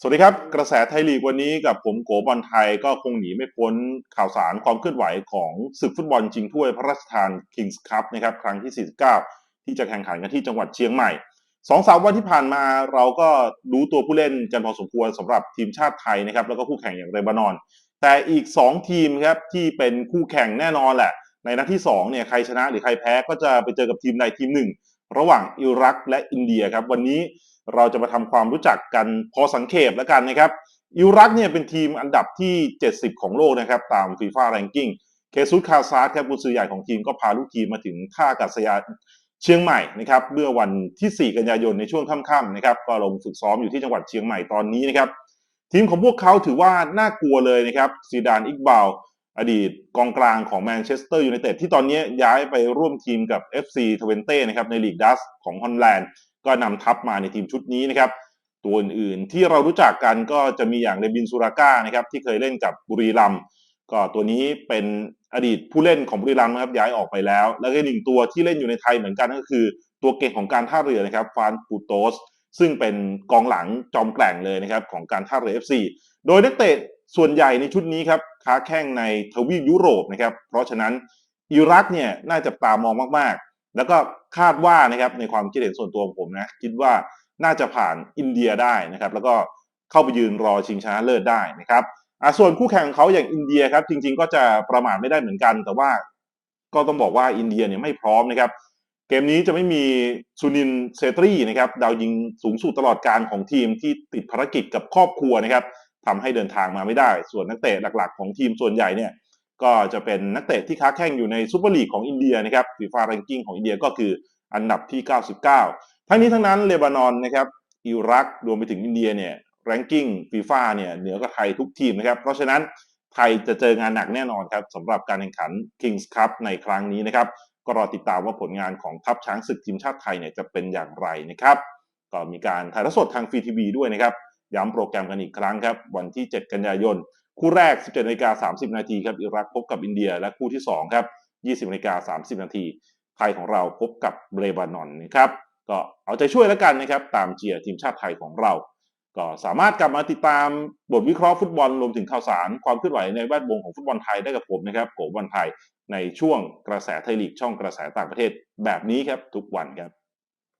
สวัสดีครับ กระแสไทยลีกวันนี้กับผมโกบอลไทยก็คงหนีไม่พ้นข่าวสารความเคลื่อนไหวของศึกฟุตบอลชิงถ้วยพระราชทานคิงส์คัพนะครับครั้งที่ 49 ที่จะแข่งขันกันที่จังหวัดเชียงใหม่สองสามวันที่ผ่านมาเราก็รู้ตัวผู้เล่นกันพอสมควรสำหรับทีมชาติไทยนะครับแล้วก็คู่แข่งอย่างเรบานอน แต่อีก 2 ทีมครับที่เป็นคู่แข่งแน่นอนแหละ ในนัดที่2เนี่ยใครชนะหรือใครแพ้ก็จะไปเจอกับทีมใดทีมหนึ่ง ระหว่างอิรักและอินเดียครับวันนี้เราจะมาทำความรู้จักกันพอสังเขปแล้วกันนะครับอิรักเนี่ยเป็นทีมอันดับที่ 70 ของโลกนะครับตามฟีฟ่าแรงกิ้งเคซุสคาซาร์ครับกุนซือใหญ่ของทีมก็พาลูกทีมมาถึงท่าอากาศยานเชียงใหม่นะครับเมื่อวันที่ 4 กันยายนในช่วงค่ำๆนะครับก็ลงฝึกซ้อมอยู่ที่จังหวัดเชียงใหม่ตอนนี้นะครับทีมของพวกเขาถือว่าน่ากลัวเลยนะครับซีดานอิกบาล อดีตกองกลางของแมนเชสเตอร์ยูไนเต็ดที่ตอนนี้ย้ายไปร่วมทีมกับ FC ทเวนเต้นะครับในลีกดัสของฮอลแลนด์ก็นำทัพมาในทีมชุดนี้นะครับ ตัวอื่นๆที่เรารู้จักกันก็จะมีอย่างเรบินซูราก้านะครับที่เคยเล่นกับบุรีรัมก็ตัวนี้เป็นอดีตผู้เล่นของบุรีรัมย์นะครับย้ายออกไปแล้ว แล้วก็หนึ่งตัวที่เล่นอยู่ในไทยเหมือนกันก็คือ ตัวเก่งของการท่าเรือนะครับฟานปูโตสซึ่งเป็นกองหลังจอมแกร่งเลยนะครับของการท่าเรือ FC โดยนักเตะ ส่วนใหญ่ในชุดนี้ครับค้าแข่งในทวีปยุโรปนะครับ เพราะฉะนั้นอิรักเนี่ยน่าจะตามองมากๆ แล้วก็คาดว่านะครับในความคิดเห็นส่วนตัวของผมนะคิดว่าน่าจะผ่านอินเดียได้นะครับ แล้วก็เข้าไปยืนรอชิงชนะเลิศได้นะครับอ่าส่วนคู่แข่งของเขาอย่างอินเดียครับ จริง ๆ ก็จะประมาทไม่ได้เหมือนกัน แต่ว่าก็ต้องบอกว่าอินเดียเนี่ยไม่พร้อมนะครับ เกมนี้จะไม่มีซูนินเซตรีนะครับดาวยิงสูงสุดตลอดการของทีมที่ติดภารกิจกับครอบครัวนะครับ ทำให้เดินทางมาไม่ได้ ส่วนนักเตะหลักๆ ของทีมส่วนใหญ่เนี่ยก็จะเป็นนักเตะที่ค้าแข่งอยู่ในซูเปอร์ลีกของอินเดียนะครับฟีฟ่าแรงกิ้งของอินเดียก็คืออันดับที่ 99 ทั้งนี้ทั้งนั้นเลบานอนนะครับอิรักรวมไปถึงอินเดียเนี่ยแรงกิ้งฟีฟ่าเนี่ยเหนือกว่าไทยทุกทีมนะครับเพราะฉะนั้นไทยจะเจองานหนักแน่นอนครับสำหรับการแข่งขัน Kings Cup ในครั้งนี้นะครับก็รอติดตามว่าผลงานของทัพช้างศึกทีมชาติไทยเนี่ยจะเป็นอย่างไรนะครับก็มีการถ่ายทอดสดทางฟรีทีวีด้วยนะครับ ย้ำโปรแกรมกันอีกครั้งครับ วันที่ 7 กันยายน คู่แรก 17นาฬิกา30 นาทีครับอิรักพบกับอินเดีย และคู่ที่ 2 ครับ 20นาฬิกา30 นาทีไทยของเราพบกับเลบานอนนะครับก็เอาใจช่วยแล้วกันนะครับ ตามเชียร์ทีมชาติไทยของเรา ก็สามารถกลับมาติดตามบทวิเคราะห์ฟุตบอลรวมถึงข่าวสาร ความเคลื่อนไหวในแวดวงของฟุตบอลไทยได้กับผมนะครับโกบอลไทยในช่วงกระแสไทยลีกช่องกระแสต่างประเทศแบบนี้ครับทุกวันครับ